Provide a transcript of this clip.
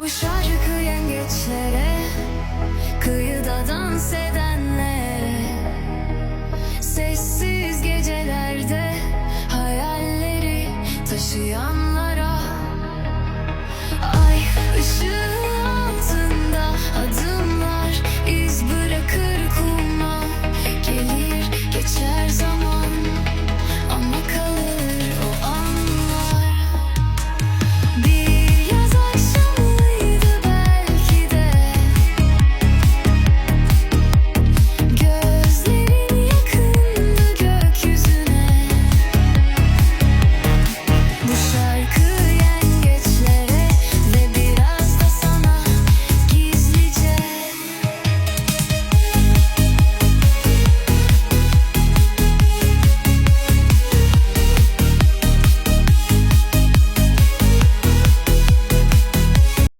Bu Koşar yengeçlere Kıyıda dans edenlere Sessiz gecelerde Hayalleri taşıyan